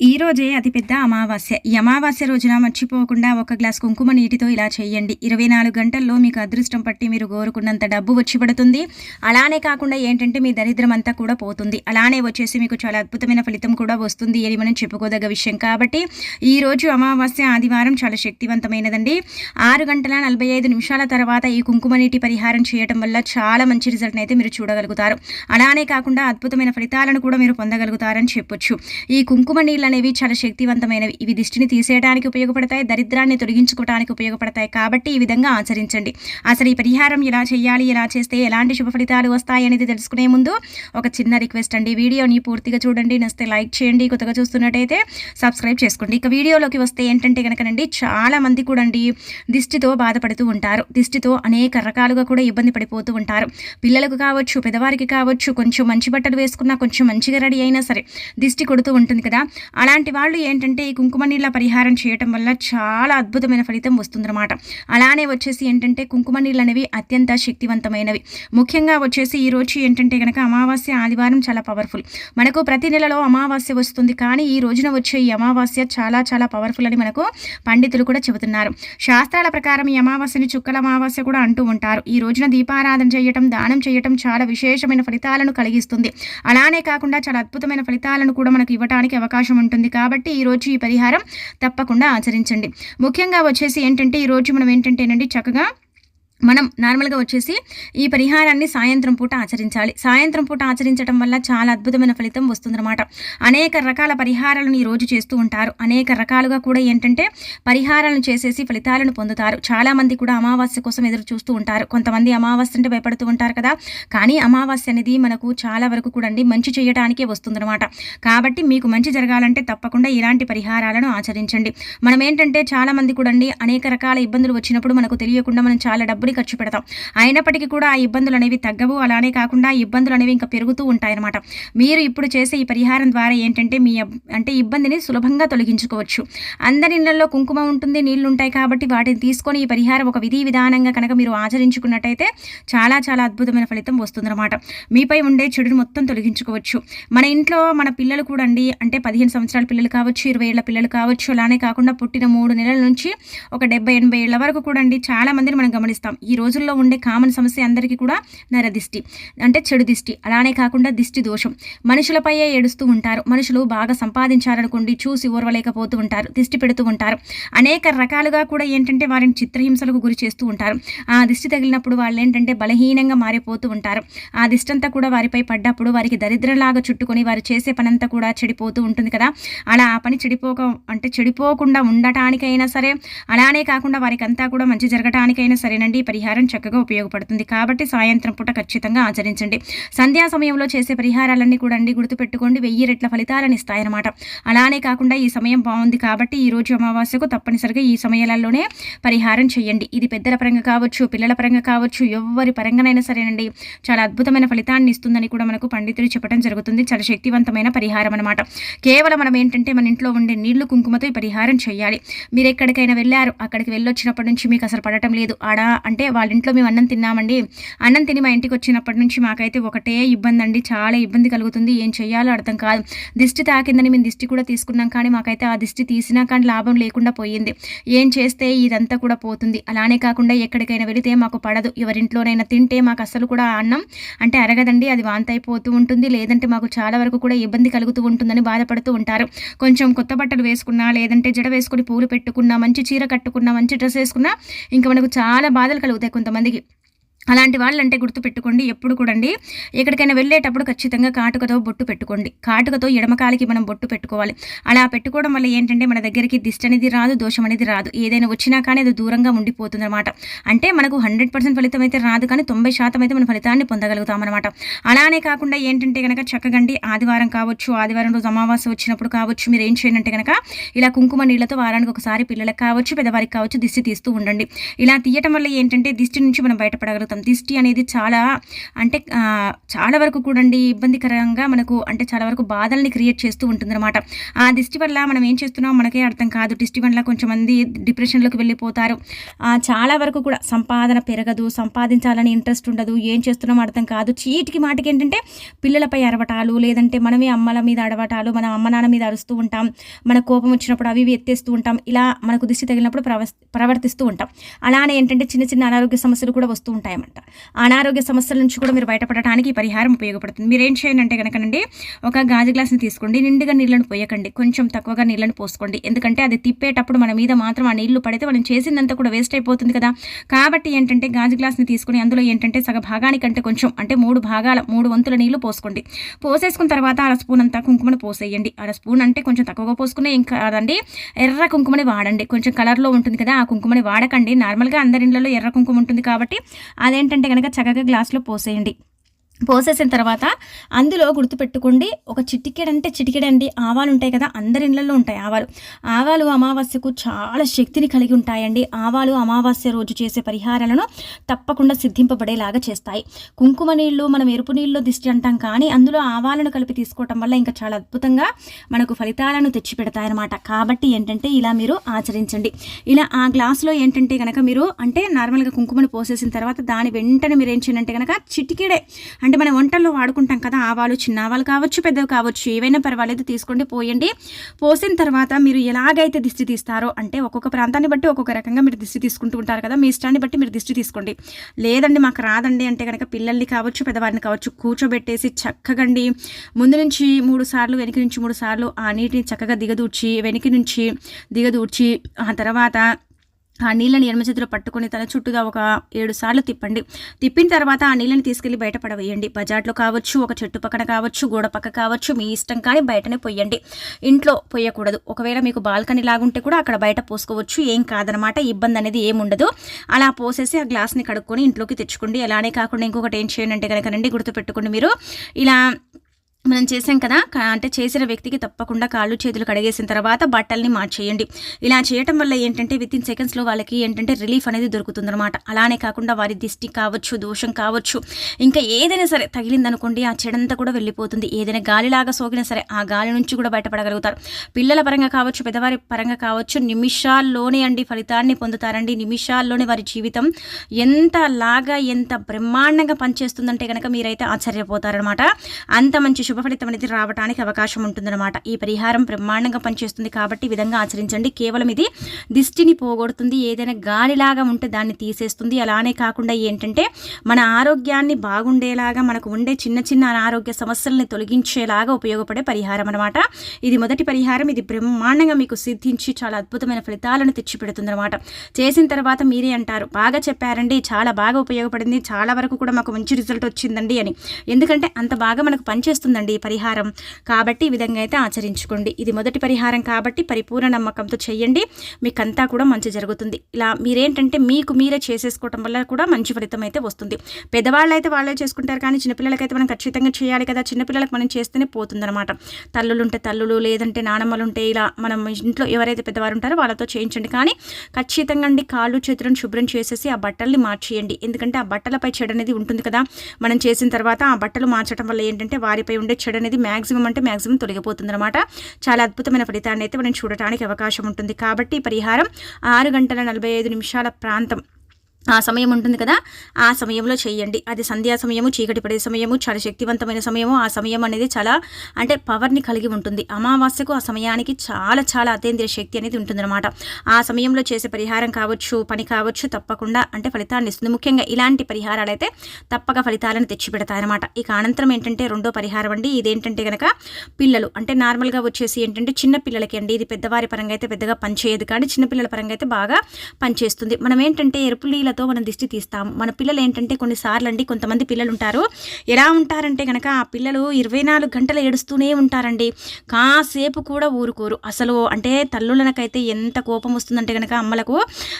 ఈ రోజే అతిపెద్ద అమావాస్య. ఈ అమావాస్య రోజున మర్చిపోకుండా ఒక గ్లాస్ కుంకుమ నీటితో ఇలా చేయండి. ఇరవై నాలుగు గంటల్లో మీకు అదృష్టం పట్టి మీరు కోరుకున్నంత డబ్బు వచ్చి పడుతుంది. అలానే కాకుండా ఏంటంటే మీ దరిద్రం అంతా కూడా పోతుంది. అలానే వచ్చేసి మీకు చాలా అద్భుతమైన ఫలితం కూడా వస్తుంది అని మనం చెప్పుకోదగ్గ విషయం కాబట్టి ఈ రోజు అమావాస్య ఆదివారం చాలా శక్తివంతమైనదండి. ఆరు గంటల నలభై ఐదు నిమిషాల తర్వాత ఈ కుంకుమ నీటి పరిహారం చేయటం వల్ల చాలా మంచి రిజల్ట్ అయితే మీరు చూడగలుగుతారు. అలానే కాకుండా అద్భుతమైన ఫలితాలను కూడా మీరు పొందగలుగుతారని చెప్పొచ్చు. ఈ కుంకుమ నీళ్ళ అనేవి చాలా శక్తివంతమైనవి. ఇవి దిష్టిని తీసేయడానికి ఉపయోగపడతాయి దరిద్రాన్ని తొలగించుకోవడానికి ఉపయోగపడతాయి. కాబట్టి ఈ విధంగా ఆచరించండి. అసలు ఈ పరిహారం ఎలా చేయాలి ఎలా చేస్తే ఎలాంటి శుభ ఫలితాలు వస్తాయి అనేది తెలుసుకునే ముందు ఒక చిన్న రిక్వెస్ట్ అండి. వీడియోని పూర్తిగా చూడండి నస్తే లైక్ చేయండి. కొత్తగా చూస్తున్నట్టయితే సబ్స్క్రైబ్ చేసుకోండి. ఇక వీడియోలోకి వస్తే ఏంటంటే కనుకనండి చాలా మంది కూడా అండి దిష్టితో బాధపడుతూ ఉంటారు. దిష్టితో అనేక రకాలుగా కూడా ఇబ్బంది పడిపోతూ ఉంటారు. పిల్లలకు కావచ్చు పెద్దవారికి కావచ్చు కొంచెం మంచి బట్టలు వేసుకున్నా కొంచెం మంచిగా రెడీ అయినా సరే దిష్టి కొడుతూ ఉంటుంది కదా. అలాంటి వాళ్ళు ఏంటంటే ఈ కుంకుమ నీళ్ళ పరిహారం చేయటం వల్ల చాలా అద్భుతమైన ఫలితం వస్తుందన్నమాట. అలానే వచ్చేసి ఏంటంటే కుంకుమ నీళ్ళు అనేవి అత్యంత శక్తివంతమైనవి. ముఖ్యంగా వచ్చేసి ఈ రోజు ఏంటంటే కనుక అమావాస్య ఆదివారం చాలా పవర్ఫుల్ మనకు ప్రతి నెలలో అమావాస్య వస్తుంది కానీ ఈ రోజున వచ్చే ఈ అమావాస్య చాలా చాలా పవర్ఫుల్ అని మనకు పండితులు కూడా చెబుతున్నారు. శాస్త్రాల ప్రకారం ఈ అమావాస్యని చుక్కల అమావాస్య కూడా అంటూ ఉంటారు. ఈ రోజున దీపారాధన చేయటం దానం చేయటం చాలా విశేషమైన ఫలితాలను కలిగిస్తుంది. అలానే కాకుండా చాలా అద్భుతమైన ఫలితాలను కూడా మనకు ఇవ్వడానికి అవకాశం ఉంటుంది కాబట్టి ఈరోజు ఈ పరిహారం తప్పకుండా ఆచరించండి. ముఖ్యంగా వచ్చేసి ఏంటంటే ఈరోజు మనం ఏంటంటేనండి చక్కగా మనం నార్మల్గా వచ్చేసి ఈ పరిహారాన్ని సాయంత్రం పూట ఆచరించాలి. సాయంత్రం పూట ఆచరించడం వల్ల చాలా అద్భుతమైన ఫలితం వస్తుందన్నమాట. అనేక రకాల పరిహారాలను ఈరోజు చేస్తూ ఉంటారు. అనేక రకాలుగా కూడా ఏంటంటే పరిహారాలను చేసేసి ఫలితాలను పొందుతారు. చాలామంది కూడా అమావాస్య కోసం ఎదురు చూస్తూ ఉంటారు. కొంతమంది అమావాస్య అంటే భయపడుతూ ఉంటారు కదా. కానీ అమావాస్య అనేది మనకు చాలా వరకు కూడా మంచి చేయడానికే వస్తుందన్నమాట. కాబట్టి మీకు మంచి జరగాలంటే తప్పకుండా ఇలాంటి పరిహారాలను ఆచరించండి. మనం ఏంటంటే చాలామంది కూడా అనేక రకాల ఇబ్బందులు వచ్చినప్పుడు మనకు తెలియకుండా మనం చాలా డబ్బు డబ్బుని ఖర్చు పెడతాం. అయినప్పటికీ కూడా ఆ ఇబ్బందులు అనేవి తగ్గవు. అలానే కాకుండా ఇబ్బందులు అనేవి ఇంకా పెరుగుతూ ఉంటాయన్నమాట. మీరు ఇప్పుడు చేసే ఈ పరిహారం ద్వారా ఏంటంటే మీ అంటే ఇబ్బందిని సులభంగా తొలగించుకోవచ్చు. అందరి ఇళ్ళలో కుంకుమ ఉంటుంది నీళ్ళు ఉంటాయి కాబట్టి వాటిని తీసుకొని ఈ పరిహారం ఒక విధి విధానంగా కనుక మీరు ఆచరించుకున్నట్టయితే చాలా చాలా అద్భుతమైన ఫలితం వస్తుందన్నమాట. మీపై ఉండే చెడును మొత్తం తొలగించుకోవచ్చు. మన ఇంట్లో మన పిల్లలు కూడా అండి అంటే పదిహేను సంవత్సరాల పిల్లలు కావచ్చు ఇరవై ఏళ్ళ పిల్లలు కావచ్చు అలానే కాకుండా పుట్టిన మూడు నెలల నుంచి ఒక డెబ్బై ఎనభై ఏళ్ళ వరకు కూడా అండి చాలా మందిని మనం గమనిస్తాం. ఈ రోజుల్లో ఉండే కామన్ సమస్య అందరికీ కూడా నరదిష్టి అంటే చెడు దిష్టి అలానే కాకుండా దిష్టి దోషం. మనుషులపైయే ఏడుస్తూ ఉంటారు. మనుషులు బాగా సంపాదించారనుకోండి చూసి ఓర్వలేకపోతూ ఉంటారు దిష్టి పెడుతూ ఉంటారు. అనేక రకాలుగా కూడా ఏంటంటే వారిని చిత్రహింసలకు గురి చేస్తూ ఉంటారు. ఆ దిష్టి తగిలినప్పుడు వాళ్ళు ఏంటంటే బలహీనంగా మారిపోతూ ఉంటారు. ఆ దిష్టంతా కూడా వారిపై పడ్డప్పుడు వారికి దరిద్రలాగా చుట్టుకొని వారు చేసే పనంతా కూడా చెడిపోతూ ఉంటుంది కదా. అలా ఆ పని చెడిపోక అంటే చెడిపోకుండా ఉండటానికైనా సరే అలానే కాకుండా వారికి అంతా కూడా మంచి జరగటానికైనా సరేనండి. పరిహారం చక్కగా ఉపయోగపడుతుంది. కాబట్టి సాయంత్రం పూట ఖచ్చితంగా ఆచరించండి. సంధ్యా సమయంలో చేసే పరిహారాలన్నీ కూడా అండి గుర్తుపెట్టుకోండి. వెయ్యి రెట్ల ఫలితాలను ఇస్తాయన్నమాట. అలానే కాకుండా ఈ సమయం బాగుంది కాబట్టి ఈ రోజు అమావాస్యకు తప్పనిసరిగా ఈ సమయాలలోనే పరిహారం చేయండి. ఇది పెద్దల పరంగా కావచ్చు పిల్లల పరంగా కావచ్చు ఎవరి పరంగానైనా సరేనండి. చాలా అద్భుతమైన ఫలితాన్ని ఇస్తుందని కూడా మనకు పండితులు చెప్పడం జరుగుతుంది. చాలా శక్తివంతమైన పరిహారం అనమాట కేవలం మనం ఏంటంటే మన ఇంట్లో ఉండే నీళ్ళు కుంకుమతో ఈ పరిహారం చేయాలి. మీరు ఎక్కడికైనా వెళ్ళారు అక్కడికి వెళ్ళొచ్చినప్పటి నుంచి మీకు అసలు పడటం లేదు. ఆడ అంటే అంటే వాళ్ళ ఇంట్లో మేము అన్నం తిన్నామండి. అన్నం తిని మా ఇంటికి వచ్చినప్పటి నుంచి మాకైతే ఒకటే ఇబ్బంది అండి చాలా ఇబ్బంది కలుగుతుంది. ఏం చేయాలో అర్థం కాదు. దిష్టి తాకిందని మేము దిష్టి కూడా తీసుకున్నాం కానీ మాకైతే ఆ దిష్టి తీసినా కానీ లాభం లేకుండా పోయింది. ఏం చేస్తే ఇదంతా కూడా పోతుంది. అలానే కాకుండా ఎక్కడికైనా వెళితే మాకు పడదు. ఎవరింట్లోనైనా తింటే మాకు అసలు కూడా అన్నం అంటే అరగదండి. అది వాంత అయిపోతూ ఉంటుంది. లేదంటే మాకు చాలా వరకు కూడా ఇబ్బంది కలుగుతూ ఉంటుందని బాధపడుతూ ఉంటారు. కొంచెం కొత్త బట్టలు వేసుకున్నా లేదంటే జడ వేసుకుని పూలు పెట్టుకున్నా మంచి చీర కట్టుకున్నా మంచి డ్రెస్ వేసుకున్నా ఇంకా మనకు చాలా బాధలు కలుగుతాయి కొంతమందికి. అలాంటి వాళ్ళంటే గుర్తుపెట్టుకోండి ఎప్పుడు కూడండి. ఎక్కడికైనా వెళ్ళేటప్పుడు ఖచ్చితంగా కాటుకతో బొట్టు పెట్టుకోండి. కాటుకతో ఎడమకాలికి మనం బొట్టు పెట్టుకోవాలి. అలా పెట్టుకోవడం వల్ల ఏంటంటే మన దగ్గరికి దిష్టి అనేది రాదు దోషం అనేది రాదు. ఏదైనా వచ్చినా కానీ అది దూరంగా ఉండిపోతుంది అనమాట అంటే మనకు హండ్రెడ్ పర్సెంట్ ఫలితం అయితే రాదు కానీ తొంభై శాతం అయితే మన ఫలితాన్ని పొందగలుగుతాం అనమాట అలానే కాకుండా ఏంటంటే కనుక చక్కగండి ఆదివారం కావచ్చు ఆదివారం రోజు అమావాస్య వచ్చినప్పుడు కావచ్చు మీరు ఏం చేయండి అంటే కనుక ఇలా కుంకుమ నీళ్ళతో వారానికి ఒకసారి పిల్లలకు కావచ్చు పెద్దవారికి కావచ్చు దిష్టి తీస్తూ ఉండండి. ఇలా తీయటం వల్ల ఏంటంటే దిష్టి నుంచి మనం బయటపడగలుగుతాం. ఉంటాం దిష్టి అనేది చాలా అంటే చాలా వరకు కూడా ఇబ్బందికరంగా మనకు అంటే చాలా వరకు బాధల్ని క్రియేట్ చేస్తూ ఉంటుందన్నమాట. ఆ దిష్టి వల్ల మనం ఏం చేస్తున్నాం మనకే అర్థం కాదు. దిష్టి వల్ల కొంచెం మంది డిప్రెషన్లోకి వెళ్ళిపోతారు. చాలా వరకు కూడా సంపాదన పెరగదు సంపాదించాలని ఇంట్రెస్ట్ ఉండదు ఏం చేస్తున్నాం అర్థం కాదు. చీటికి మాటికి ఏంటంటే పిల్లలపై అరవటాలు లేదంటే మనమే అమ్మల మీద అడవటాలు మన అమ్మ నాన్న మీద అరుస్తూ ఉంటాం మన కోపం వచ్చినప్పుడు అవి ఎత్తేస్తూ ఉంటాం ఇలా మనకు దిష్టి తగిలినప్పుడు ప్రవర్తిస్తూ ఉంటాం. అలానే ఏంటంటే చిన్న చిన్న అనారోగ్య సమస్యలు కూడా వస్తూ ఉంటాయి అనమాట అనారోగ్య సమస్యల నుంచి కూడా మీరు బయటపడటానికి ఈ పరిహారం ఉపయోగపడుతుంది. మీరు ఏం చేయండి అంటే కనుకనండి ఒక గాజు గ్లాస్ని తీసుకోండి నిండుగా నీళ్ళను పోయకండి కొంచెం తక్కువగా నీళ్ళని పోసుకోండి. ఎందుకంటే అది తిప్పేటప్పుడు మన మీద మాత్రం ఆ నీళ్ళు పడితే మనం చేసిందంతా కూడా వేస్ట్ అయిపోతుంది కదా. కాబట్టి ఏంటంటే గాజు గ్లాస్ని తీసుకుని అందులో ఏంటంటే సగ భాగానికంటే కొంచెం అంటే మూడు భాగాల మూడు వంతుల నీళ్ళు పోసుకోండి. పోసేసుకున్న తర్వాత అర స్పూన్ అంతా కుంకుమను పోసేయండి. అర స్పూన్ అంటే కొంచెం తక్కువగా పోసుకునే ఇంకా అదండి ఎర్ర కుంకుమని వాడండి. కొంచెం కలర్లో ఉంటుంది కదా ఆ కుంకుమని వాడకండి. నార్మల్గా అందరి ఇళ్ళలో ఎర్ర కుంకుమ ఉంటుంది కాబట్టి అదేంటంటే కనుక చక్కగా గ్లాస్లో పోసేయండి. పోసేసిన తర్వాత అందులో గుర్తుపెట్టుకోండి ఒక చిటికెడంటే చిటికెడండి ఆవాలు ఉంటాయి కదా అందరి ఇళ్ళలో ఉంటాయి ఆవాలు. ఆవాలు అమావాస్యకు చాలా శక్తిని కలిగి ఉంటాయండి. ఆవాలు అమావాస్య రోజు చేసే పరిహారాలను తప్పకుండా సిద్ధింపబడేలాగా చేస్తాయి. కుంకుమ నీళ్ళు మనం ఎరుపు నీళ్ళు దిష్టి అంటాం కానీ అందులో ఆవాలను కలిపి తీసుకోవటం వల్ల ఇంకా చాలా అద్భుతంగా మనకు ఫలితాలను తెచ్చిపెడతాయన్నమాట. కాబట్టి ఏంటంటే ఇలా మీరు ఆచరించండి. ఇలా ఆ గ్లాసులో ఏంటంటే కనుక మీరు అంటే నార్మల్గా కుంకుమను పోసేసిన తర్వాత దాని వెంటనే మీరు ఏం చేయండి కనుక చిటికెడే అంటే మనం వంటల్లో వాడుకుంటాం కదా ఆవాలు చిన్న ఆవాలు కావచ్చు పెద్దవి కావచ్చు ఏవైనా పర్వాలేదు తీసుకోండి పోయండి. పోసిన తర్వాత మీరు ఎలాగైతే దిష్టి తీస్తారో అంటే ఒక్కొక్క ప్రాంతాన్ని బట్టి ఒక్కొక్క రకంగా మీరు దిష్టి తీసుకుంటూ ఉంటారు కదా మీ ఇష్టాన్ని బట్టి మీరు దిష్టి తీసుకోండి. లేదండి మాకు రాదండి అంటే కనుక పిల్లల్ని కావచ్చు పెద్దవారిని కావచ్చు కూర్చోబెట్టేసి చక్కగండి. ముందు నుంచి మూడు సార్లు వెనక నుంచి మూడు సార్లు ఆ నీటిని చక్కగా దిగదూర్చి వెనక నుంచి దిగదూర్చి ఆ తర్వాత ఆ నీళ్ళని ఎడమ చేతిలో పట్టుకొని తల చుట్టూగా ఒక ఏడు సార్లు తిప్పండి. తిప్పిన తర్వాత ఆ నీళ్ళని తీసుకెళ్ళి బయట పడవేయండి. బజార్లో కావచ్చు ఒక చెట్టు పక్కన కావచ్చు గోడ పక్క కావచ్చు మీ ఇష్టం కానీ బయటనే పొయ్యండి ఇంట్లో పొయ్యకూడదు ఒకవేళ మీకు బాల్కనీ లాగుంటే కూడా అక్కడ బయట పోసుకోవచ్చు. ఏం కాదనమాట ఇబ్బంది అనేది ఏముండదు అలా పోసేసి ఆ గ్లాస్ని కడుక్కొని ఇంట్లోకి తెచ్చుకోండి. అలానే కాకుండా ఇంకొకటి ఏం చేయండి అంటే కనుక రండి గుర్తుపెట్టుకోండి మీరు. ఇలా మనం చేసాం కదా? అంటే చేసిన వ్యక్తికి తప్పకుండా కాళ్ళు చేతులు కడిగేసిన తర్వాత బట్టల్ని మార్చేయండి. ఇలా చేయటం వల్ల ఏంటంటే విత్ ఇన్ సెకండ్స్లో వాళ్ళకి ఏంటంటే రిలీఫ్ అనేది దొరుకుతుందనమాట అలానే కాకుండా వారి దిష్టి కావచ్చు దోషం కావచ్చు ఇంకా ఏదైనా సరే తగిలిందనుకోండి ఆ చెడంతా కూడా వెళ్ళిపోతుంది. ఏదైనా గాలిలాగా సోకినా సరే ఆ గాలి నుంచి కూడా బయటపడగలుగుతారు. పిల్లల పరంగా కావచ్చు పెద్దవారి పరంగా కావచ్చు నిమిషాల్లోనే అండి ఫలితాన్ని పొందుతారండి. నిమిషాల్లోనే వారి జీవితం ఎంత లాగా ఎంత బ్రహ్మాండంగా పనిచేస్తుందంటే కనుక మీరైతే ఆశ్చర్యపోతారనమాట అంత మంచి శుభ ఫలితం అనేది రావడానికి అవకాశం ఉంటుందన్నమాట. ఈ పరిహారం బ్రహ్మాండంగా పనిచేస్తుంది కాబట్టి విధంగా ఆచరించండి. కేవలం ఇది దిష్టిని పోగొడుతుంది ఏదైనా గాలిలాగా ఉంటే దాన్ని తీసేస్తుంది. అలానే కాకుండా ఏంటంటే మన ఆరోగ్యాన్ని బాగుండేలాగా మనకు ఉండే చిన్న చిన్న అనారోగ్య సమస్యల్ని తొలగించేలాగా ఉపయోగపడే పరిహారం అనమాట ఇది మొదటి పరిహారం. ఇది బ్రహ్మాండంగా మీకు సిద్ధించి చాలా అద్భుతమైన ఫలితాలను తెచ్చిపెడుతుంది అనమాట చేసిన తర్వాత మీరే అంటారు బాగా చెప్పారండి చాలా బాగా ఉపయోగపడింది చాలా వరకు కూడా మాకు మంచి రిజల్ట్ వచ్చిందండి అని. ఎందుకంటే అంత బాగా మనకు పనిచేస్తుందండి. చేసుకోండి పరిహారం. కాబట్టి ఈ విధంగా అయితే ఆచరించుకోండి. ఇది మొదటి పరిహారం కాబట్టి పరిపూర్ణ నమ్మకంతో చేయండి. మీకంతా కూడా మంచి జరుగుతుంది. ఇలా మీరేంటంటే మీకు మీరే చేసేసుకోవటం వల్ల కూడా మంచి ఫలితం అయితే వస్తుంది. పెద్దవాళ్ళు అయితే వాళ్ళే చేసుకుంటారు కానీ చిన్నపిల్లలకైతే మనం ఖచ్చితంగా చేయాలి కదా. చిన్నపిల్లలకు మనం చేస్తేనే పోతుందన్నమాట. తల్లులు ఉంటే తల్లులు లేదంటే నానమ్మలు ఉంటే ఇలా మనం ఇంట్లో ఎవరైతే పెద్దవారు ఉంటారో వాళ్ళతో చేయించండి. కానీ ఖచ్చితంగా అండి కాళ్ళు చేతులను శుభ్రం చేసేసి ఆ బట్టల్ని మార్చేయండి. ఎందుకంటే ఆ బట్టలపై చెడు అనేది ఉంటుంది కదా. మనం చేసిన తర్వాత ఆ బట్టలు మార్చడం వల్ల ఏంటంటే వారిపై ఉండే చెడు అనేది మ్యాక్సిమం అంటే మ్యాక్సిమం తొలగిపోతుంది అనమాట చాలా అద్భుతమైన ఫలితాన్ని అయితే మనం చూడటానికి అవకాశం ఉంటుంది. కాబట్టి పరిహారం ఆరు గంటల నలభై ఐదు నిమిషాల ప్రాంతం. ఆ సమయం ఉంటుంది కదా ఆ సమయంలో చేయండి. అది సంధ్యా సమయము చీకటి పడే సమయము చాలా శక్తివంతమైన సమయము. ఆ సమయం అనేది చాలా అంటే పవర్ని కలిగి ఉంటుంది. అమావాస్యకు ఆ సమయానికి చాలా చాలా అతేంద్రియ శక్తి అనేది ఉంటుందన్నమాట. ఆ సమయంలో చేసే పరిహారం కావచ్చు పని కావచ్చు తప్పకుండా అంటే ఫలితాన్ని ఇస్తుంది. ముఖ్యంగా ఇలాంటి పరిహారాలు అయితే తప్పక ఫలితాలను తెచ్చిపెడతాయన్నమాట. ఇక అనంతరం ఏంటంటే రెండో పరిహారం అండి. ఇదేంటంటే కనుక పిల్లలు అంటే నార్మల్గా వచ్చేసి ఏంటంటే చిన్న పిల్లలకి అండి. ఇది పెద్దవారి పరంగా అయితే పెద్దగా పనిచేయదు కానీ చిన్నపిల్లల పరంగా అయితే బాగా పనిచేస్తుంది. మనం ఏంటంటే ఎరుపు పిల్లలతో మనం దిష్టి తీస్తాం. మన పిల్లలు ఏంటంటే కొన్నిసార్లు అండి కొంతమంది పిల్లలు ఉంటారు ఎలా ఉంటారంటే కనుక ఆ పిల్లలు ఇరవై నాలుగు గంటలు ఏడుస్తూనే ఉంటారండి. కాసేపు కూడా ఊరుకోరు. అసలు అంటే తల్లులనకైతే ఎంత కోపం వస్తుందంటే కనుక అమ్మలకు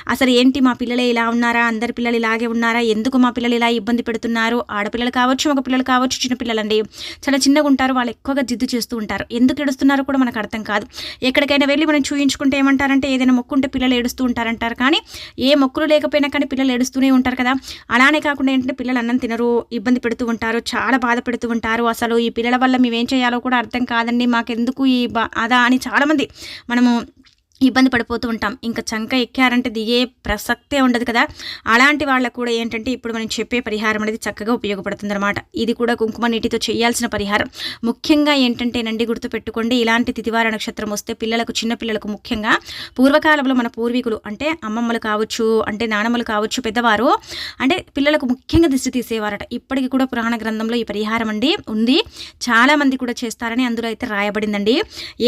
అసలు ఏంటి మా పిల్లలే ఇలా ఉన్నారా? అందరి పిల్లలు ఇలాగే ఉన్నారా? ఎందుకు మా పిల్లలు ఇలా ఇబ్బంది పెడుతున్నారు? ఆడపిల్లలు కావచ్చు మగ పిల్లలు కావచ్చు చిన్నపిల్లలండి. చాలా చిన్నగా ఉంటారు. వాళ్ళు ఎక్కువగా జిద్దు చేస్తూ ఉంటారు. ఎందుకు ఏడుస్తున్నారో కూడా మనకు అర్థం కాదు. ఎక్కడికైనా వెళ్ళి మనం చూయించుకుంటే ఏమంటారంటే ఏదైనా మొక్కుంటే పిల్లలు ఏడుస్తూ ఉంటారంటారు. కానీ ఏ మొక్కులు లేకపోయినా కానీ పిల్లలు పిల్లలు ఏడుస్తూనే ఉంటారు కదా. అలానే కాకుండా ఏంటంటే పిల్లలు అన్నం తినరు ఇబ్బంది పెడుతూ ఉంటారు చాలా బాధ పెడుతూ ఉంటారు. అసలు ఈ పిల్లల వల్ల మేమేం చేయాలో కూడా అర్థం కాదండి. మాకెందుకు ఈ బా అదా అని చాలామంది మనము ఇబ్బంది పడిపోతూ ఉంటాం. ఇంకా చంక ఎక్కారంటే దిగే ప్రసక్తే ఉండదు కదా. అలాంటి వాళ్ళకు కూడా ఏంటంటే ఇప్పుడు మనం చెప్పే పరిహారం అనేది చక్కగా ఉపయోగపడుతుంది అనమాట ఇది కూడా కుంకుమ నీటితో చేయాల్సిన పరిహారం. ముఖ్యంగా ఏంటంటేనండి గుర్తుపెట్టుకోండి ఇలాంటి తితివార నక్షత్రం వస్తే పిల్లలకు చిన్నపిల్లలకు ముఖ్యంగా పూర్వకాలంలో మన పూర్వీకులు అంటే అమ్మమ్మలు కావచ్చు అంటే నానమ్మలు కావచ్చు పెద్దవారు అంటే పిల్లలకు ముఖ్యంగా దిష్టి తీసేవారట. ఇప్పటికి కూడా పురాణ గ్రంథంలో ఈ పరిహారం అండి ఉంది. చాలామంది కూడా చేస్తారని అందులో అయితే రాయబడిందండి.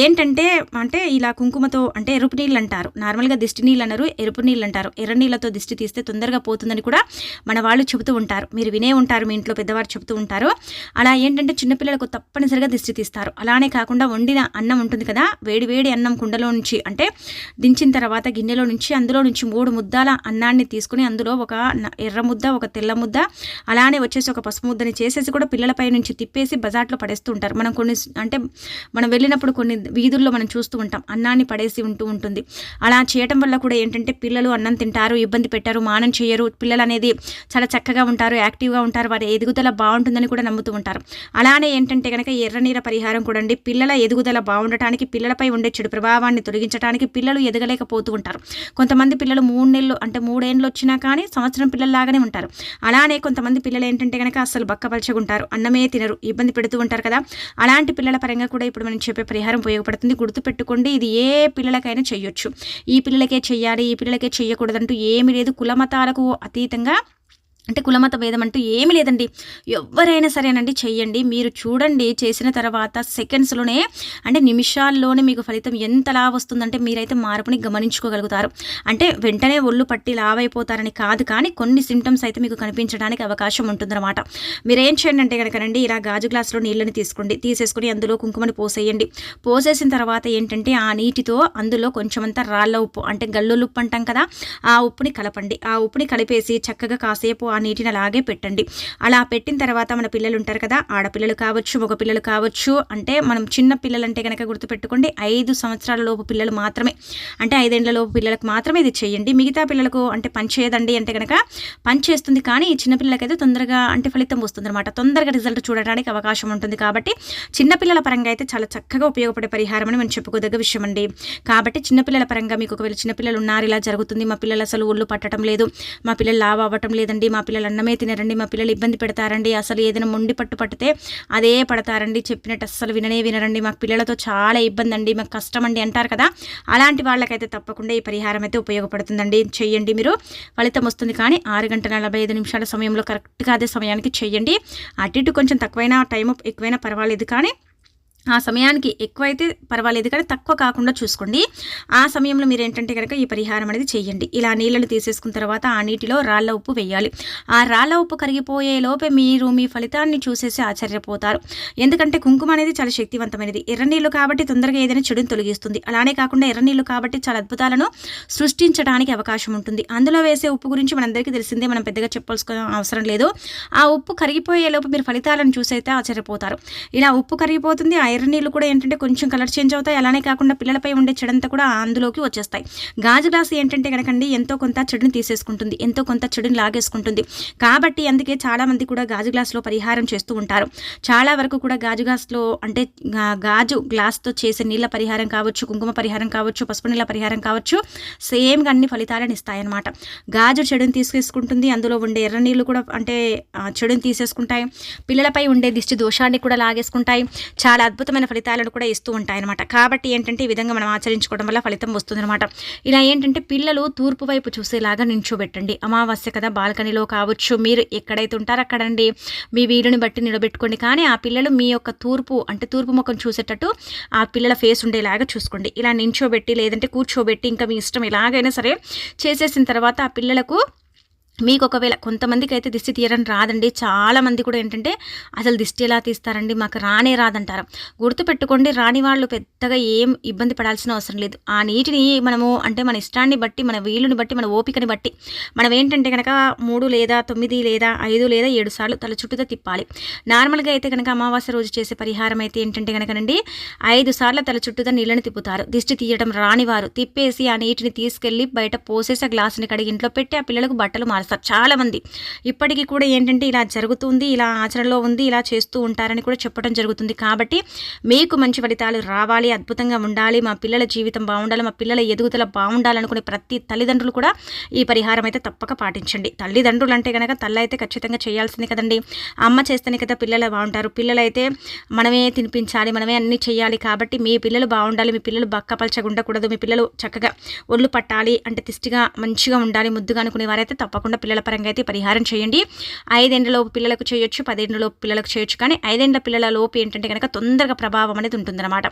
ఏంటంటే అంటే ఇలా కుంకుమతో అంటే ఎరుపు నీళ్ళు అంటారు నార్మల్గా దిష్టి నీళ్ళు అన్నారు ఎరుపు నీళ్ళు అంటారు ఎర్ర నీళ్ళతో దిష్టి తీస్తే తొందరగా పోతుందని కూడా మన వాళ్ళు చెబుతూ ఉంటారు. మీరు వినే ఉంటారు మీ ఇంట్లో పెద్దవారు చెబుతూ ఉంటారు. అలా ఏంటంటే చిన్నపిల్లలకు తప్పనిసరిగా దిష్టి తీస్తారు. అలానే కాకుండా వండిన అన్నం ఉంటుంది కదా వేడి వేడి అన్నం కుండలో నుంచి అంటే దించిన తర్వాత గిన్నెలో నుంచి అందులో నుంచి మూడు ముద్దాల అన్నాన్ని తీసుకుని అందులో ఒక ఎర్ర ముద్ద ఒక తెల్ల ముద్ద అలానే వచ్చేసి ఒక పసుపు ముద్దని చేసేసి కూడా పిల్లలపై నుంచి తిప్పేసి బజార్లో పడేస్తూ ఉంటారు. మనం కొన్ని అంటే మనం వెళ్ళినప్పుడు కొన్ని వీధుల్లో మనం చూస్తూ ఉంటాం. అన్నాన్ని పడేసి ఉంటూ ఉంటుంది. అలా చేయటం వల్ల కూడా ఏంటంటే పిల్లలు అన్నం తింటారు ఇబ్బంది పెట్టారు మానం చేయరు. పిల్లలు అనేది చాలా చక్కగా ఉంటారు యాక్టివ్గా ఉంటారు వారి ఎదుగుదల బాగుంటుందని కూడా నమ్ముతూ ఉంటారు. అలానే ఏంటంటే కనుక ఎర్రనీర పరిహారం కూడా అండి. పిల్లల ఎదుగుదల బాగుండటానికి పిల్లలపై ఉండే చెడు ప్రభావాన్ని తొలగించడానికి పిల్లలు ఎదగలేకపోతూ ఉంటారు. కొంతమంది పిల్లలు మూడు నెలలు అంటే మూడేళ్ళు వచ్చినా కానీ సంవత్సరం పిల్లల్లాగానే ఉంటారు. అలానే కొంతమంది పిల్లలు ఏంటంటే కనుక అసలు బక్కపలచగుంటారు అన్నమే తినరు ఇబ్బంది పెడుతూ ఉంటారు కదా. అలాంటి పిల్లల పరంగా కూడా ఇప్పుడు మనం చెప్పే పరిహారం ఉపయోగపడుతుంది. గుర్తుపెట్టుకోండి ఇది ఏ పిల్లలకైనా చేయొచ్చు. ఈ పిల్లలకే చెయ్యాలి ఈ పిల్లలకే చెయ్యకూడదంటూ ఏమి లేదు. కులమతాలకు అతీతంగా అంటే కులమత భేదం అంటూ ఏమి లేదండి. ఎవరైనా సరేనండి చెయ్యండి. మీరు చూడండి చేసిన తర్వాత సెకండ్స్లోనే అంటే నిమిషాల్లోనే మీకు ఫలితం ఎంతలా వస్తుందంటే మీరైతే మార్పుని గమనించుకోగలుగుతారు. అంటే వెంటనే ఒళ్ళు పట్టి లావైపోతారని కాదు కానీ కొన్ని సిమ్టమ్స్ అయితే మీకు కనిపించడానికి అవకాశం ఉంటుందన్నమాట. మీరు ఏం చేయండి అంటే కనుకనండి ఇలా గాజు గ్లాసులో నీళ్ళని తీసుకోండి. తీసేసుకుని అందులో కుంకుమని పోసేయండి. పోసేసిన తర్వాత ఏంటంటే ఆ నీటితో అందులో కొంచెమంతా రాళ్ళ ఉప్పు అంటే గల్లులు ఉప్పు అంటాం కదా ఆ ఉప్పుని కలపండి. ఆ ఉప్పుని కలిపేసి చక్కగా కాసేపు ఆ నీటిని అలాగే పెట్టండి. అలా పెట్టిన తర్వాత మన పిల్లలు ఉంటారు కదా ఆడపిల్లలు కావచ్చు మగ పిల్లలు కావచ్చు అంటే మనం చిన్న పిల్లలంటే కనుక గుర్తుపెట్టుకోండి ఐదు సంవత్సరాల లోపు పిల్లలు మాత్రమే. అంటే ఐదేళ్ళ లోపు పిల్లలకు మాత్రమే ఇది చేయండి. మిగతా పిల్లలకు అంటే పని చేయదండి అంటే కనుక పని చేస్తుంది కానీ ఈ చిన్నపిల్లలకైతే తొందరగా అంటే ఫలితం వస్తుంది అనమాట తొందరగా రిజల్ట్ చూడడానికి అవకాశం ఉంటుంది కాబట్టి చిన్నపిల్లల పరంగా అయితే చాలా చక్కగా ఉపయోగపడే పరిహారం అని మనం చెప్పుకోదగ్గ విషయం అండి కాబట్టి చిన్నపిల్లల పరంగా మీకు ఒకవేళ చిన్నపిల్లలు ఉన్నారు ఇలా జరుగుతుంది మా పిల్లలు అసలు ఒళ్ళు పట్టడం లేదు మా పిల్లలు లావు అవ్వటం లేదండి మా పిల్లలు అన్నమే తినరండి మా పిల్లలు ఇబ్బంది పెడతారండి అసలు ఏదైనా మొండి పట్టు పట్టితే అదే పడతారండి చెప్పినట్టు అస్సలు విననే వినరండి. మాకు పిల్లలతో చాలా ఇబ్బంది అండి మాకు కష్టం అండి అంటారు కదా. అలాంటి వాళ్ళకైతే తప్పకుండా ఈ పరిహారం అయితే ఉపయోగపడుతుందండి. చెయ్యండి మీరు ఫలితం వస్తుంది కానీ ఆరు గంటల నలభై ఐదు నిమిషాల సమయంలో కరెక్ట్గా అదే సమయానికి చెయ్యండి. అటు ఇటు కొంచెం తక్కువైనా టైం ఎక్కువైనా పర్వాలేదు కానీ ఆ సమయానికి ఎక్కువైతే పర్వాలేదు కానీ తక్కువ కాకుండా చూసుకోండి. ఆ సమయంలో మీరు ఏంటంటే కనుక ఈ పరిహారం అనేది చేయండి. ఇలా నీళ్ళను తీసేసుకున్న తర్వాత ఆ నీటిలో రాళ్ళ ఉప్పు వేయాలి. ఆ రాళ్ళ ఉప్పు కరిగిపోయే లోపే మీరు మీ ఫలితాన్ని చూసేసి ఆశ్చర్యపోతారు. ఎందుకంటే కుంకుమ అనేది చాలా శక్తివంతమైనది. ఎర్ర నీళ్ళు కాబట్టి తొందరగా ఏదైనా చెడుని తొలగిస్తుంది. అలానే కాకుండా ఎర్ర నీళ్ళు కాబట్టి చాలా అద్భుతాలను సృష్టించడానికి అవకాశం ఉంటుంది. అందులో వేసే ఉప్పు గురించి మనందరికీ తెలిసిందే. మనం పెద్దగా చెప్పాల్సిన అవసరం లేదు. ఆ ఉప్పు కరిగిపోయే లోపు మీరు ఫలితాలను చూసైతే ఆశ్చర్యపోతారు. ఇలా ఉప్పు కరిగిపోతుంది ఆ ఎర్ర నీళ్ళు కూడా ఏంటంటే కొంచెం కలర్ చేంజ్ అవుతాయి. అలానే కాకుండా పిల్లలపై ఉండే చెడంతా కూడా అందులోకి వచ్చేస్తాయి. గాజు గ్లాస్ ఏంటంటే కనుకండి ఎంతో కొంత చెడుని తీసేసుకుంటుంది. ఎంతో కొంత చెడుని లాగేసుకుంటుంది. కాబట్టి అందుకే చాలామంది కూడా గాజు గ్లాస్లో పరిహారం చేస్తూ ఉంటారు. చాలా వరకు కూడా గాజు గ్లాస్లో అంటే గాజు గ్లాస్తో చేసే నీళ్ళ పరిహారం కావచ్చు కుంకుమ పరిహారం కావచ్చు పసుపు నీళ్ళ పరిహారం కావచ్చు సేమ్గా అన్ని ఫలితాలను ఇస్తాయన్నమాట. గాజు చెడుని తీసేసుకుంటుంది. అందులో ఉండే ఎర్ర నీళ్ళు కూడా అంటే చెడుని తీసేసుకుంటాయి. పిల్లలపై ఉండే దిష్టి దోషాన్ని కూడా లాగేసుకుంటాయి. చాలా అద్భుతమైన ఫలితాలను కూడా ఇస్తూ ఉంటాయి అనమాట కాబట్టి ఏంటంటే ఈ విధంగా మనం ఆచరించుకోవడం వల్ల ఫలితం వస్తుందన్నమాట. ఇలా ఏంటంటే పిల్లలు తూర్పు వైపు చూసేలాగా నించోబెట్టండి. అమావాస్య కదా బాల్కనీలో కావచ్చు మీరు ఎక్కడైతే ఉంటారో అక్కడండి. మీ వీలుని బట్టి నిలబెట్టుకోండి. కానీ ఆ పిల్లలు మీ యొక్క తూర్పు అంటే తూర్పు ముఖం చూసేటట్టు ఆ పిల్లల ఫేస్ ఉండేలాగా చూసుకోండి. ఇలా నించోబెట్టి లేదంటే కూర్చోబెట్టి ఇంకా మీ ఇష్టం ఎలాగైనా సరే చేసేసిన తర్వాత ఆ పిల్లలకు మీకు ఒకవేళ కొంతమందికి అయితే దిష్టి తీయడం రాదండి. చాలామంది కూడా ఏంటంటే అసలు దిష్టి ఎలా తీస్తారండి? మాకు రానే రాదంటారు. గుర్తుపెట్టుకోండి రాని వాళ్ళు పెద్దగా ఏం ఇబ్బంది పడాల్సిన అవసరం లేదు. ఆ నీటిని మనము అంటే మన ఇష్టాన్ని బట్టి మన వీలుని బట్టి మన ఓపికని బట్టి మనం ఏంటంటే కనుక మూడు లేదా తొమ్మిది లేదా ఐదు లేదా ఏడు సార్లు తల చుట్టూతో తిప్పాలి. నార్మల్గా అయితే కనుక అమావాస్య రోజు చేసే పరిహారం అయితే ఏంటంటే కనుకనండి ఐదు సార్లు తల చుట్టూతో నీళ్ళని తిప్పుతారు. దిష్టి తీయడం రానివారు తిప్పేసి ఆ నీటిని తీసుకెళ్ళి బయట పోసేసి ఆ గ్లాసుని కడిగి ఇంట్లో పెట్టి ఆ పిల్లలకు బట్టలు మార్చారు చేస్తారు. చాలామంది ఇప్పటికీ కూడా ఏంటంటే ఇలా జరుగుతుంది ఇలా ఆచరణలో ఉంది ఇలా చేస్తూ ఉంటారని కూడా చెప్పడం జరుగుతుంది. కాబట్టి మీకు మంచి ఫలితాలు రావాలి అద్భుతంగా ఉండాలి మా పిల్లల జీవితం బాగుండాలి మా పిల్లల ఎదుగుదల బాగుండాలనుకునే ప్రతి తల్లిదండ్రులు కూడా ఈ పరిహారం అయితే తప్పక పాటించండి. తల్లిదండ్రులు అంటే కనుక తల్లి అయితే ఖచ్చితంగా చేయాల్సింది కదండి. అమ్మ చేస్తేనే కదా పిల్లలు బాగుంటారు. పిల్లలైతే మనమే తినిపించాలి మనమే అన్నీ చేయాలి. కాబట్టి మీ పిల్లలు బాగుండాలి మీ పిల్లలు బక్కపల్చగా ఉండకూడదు మీ పిల్లలు చక్కగా ఒళ్ళు పట్టాలి అంటే తిష్టిగా మంచిగా ఉండాలి ముద్దుగా అనుకునే వారైతే తప్పకుండా పిల్లల పరంగా అయితే పరిహారం చేయండి. ఐదేండ్లలోపు పిల్లలకు చేయొచ్చు పదేండ్లలోపు పిల్లలకు చేయొచ్చు. కానీ ఐదేండ్ల పిల్లల లోపు ఏంటంటే కనుక తొందరగా ప్రభావం అనేది ఉంటుందన్నమాట.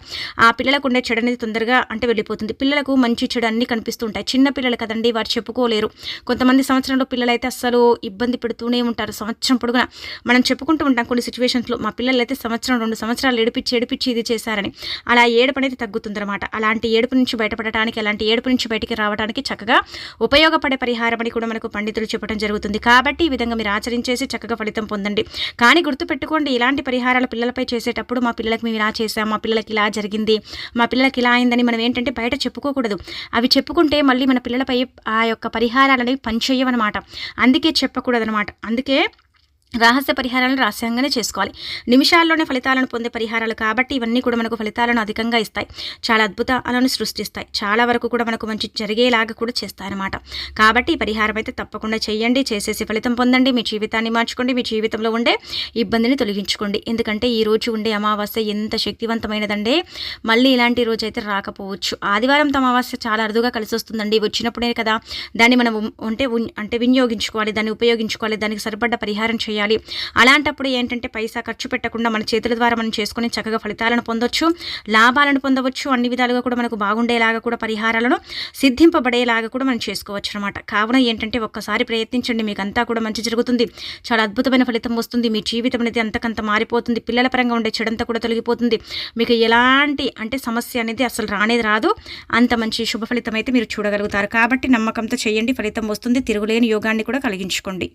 ఆ పిల్లలకు ఉండే చెడు అనేది తొందరగా అంటే వెళ్ళిపోతుంది. పిల్లలకు మంచి చెడు అన్నీ కనిపిస్తూ ఉంటాయి. చిన్న పిల్లలు కదండి వారు చెప్పుకోలేరు. కొంతమంది సంవత్సరంలో పిల్లలైతే అస్సలు ఇబ్బంది పెడుతూనే ఉంటారు. సంవత్సరం పొడుగున మనం చెప్పుకుంటూ ఉంటాం కొన్ని సిచ్యువేషన్స్లో మా పిల్లలు అయితే సంవత్సరం రెండు సంవత్సరాలు ఏడిపించి ఏడిపించి ఇది చేశారని. అలా ఏడుపు అనేది తగ్గుతుందన్నమాట. అలాంటి ఏడుపు నుంచి బయటపడటానికి అలాంటి ఏడుపు నుంచి బయటికి రావడానికి చక్కగా ఉపయోగపడే పరిహారం అని కూడా మనకు పండితులు చెప్పడం జరుగుతుంది. కాబట్టి ఈ విధంగా మీరు ఆచరించేసి చక్కగా ఫలితం పొందండి. కానీ గుర్తుపెట్టుకోండి ఇలాంటి పరిహారాలు పిల్లలపై చేసేటప్పుడు మా పిల్లలకి మేము ఇలా చేసాం మా పిల్లలకి ఇలా జరిగింది మా పిల్లలకి ఇలా అయిందని మనం ఏంటంటే బయట చెప్పుకోకూడదు. అవి చెప్పుకుంటే మళ్ళీ మన పిల్లలపై ఆ యొక్క పరిహారాలని పనిచేయవన్నమాట అందుకే చెప్పకూడదనమాట అందుకే రహస్య పరిహారాలను రహస్యంగానే చేసుకోవాలి. నిమిషాల్లోనే ఫలితాలను పొందే పరిహారాలు కాబట్టి ఇవన్నీ కూడా మనకు ఫలితాలను అధికంగా ఇస్తాయి. చాలా అద్భుతాలను సృష్టిస్తాయి. చాలా వరకు కూడా మనకు మంచి జరిగేలాగా కూడా చేస్తాయన్నమాట. కాబట్టి ఈ పరిహారం అయితే తప్పకుండా చేయండి. చేసేసి ఫలితం పొందండి. మీ జీవితాన్ని మార్చుకోండి. మీ జీవితంలో ఉండే ఇబ్బందిని తొలగించుకోండి. ఎందుకంటే ఈ రోజు ఉండే అమావాస్య ఎంత శక్తివంతమైనదండి మళ్ళీ ఇలాంటి రోజు అయితే రాకపోవచ్చు. ఆదివారం అమావాస్య చాలా అరుదుగా కలిసి వస్తుందండి వచ్చినప్పుడే కదా దాన్ని మనం ఉంటే అంటే వినియోగించుకోవాలి. దాన్ని ఉపయోగించుకోవాలి. దానికి సరిపడ్డ పరిహారం చేయాలి. చేయాలి. అలాంటప్పుడు ఏంటంటే పైసా ఖర్చు పెట్టకుండా మన చేతుల ద్వారా మనం చేసుకుని చక్కగా ఫలితాలను పొందొచ్చు లాభాలను పొందవచ్చు అన్ని విధాలుగా కూడా మనకు బాగుండేలాగా కూడా పరిహారాలను సిద్ధింపబడేలాగా కూడా మనం చేసుకోవచ్చు అనమాట కావున ఏంటంటే ఒక్కసారి ప్రయత్నించండి మీకు అంతా కూడా మంచి జరుగుతుంది. చాలా అద్భుతమైన ఫలితం వస్తుంది. మీ జీవితం అనేది అంతకంత మారిపోతుంది. పిల్లల పరంగా ఉండే చెడంతా కూడా తొలగిపోతుంది. మీకు ఎలాంటి అంటే సమస్య అనేది అసలు రానేది రాదు. అంత మంచి శుభ ఫలితం అయితే మీరు చూడగలుగుతారు. కాబట్టి నమ్మకంతో చేయండి. ఫలితం వస్తుంది. తిరుగులేని యోగాన్ని కూడా కలిగించుకోండి.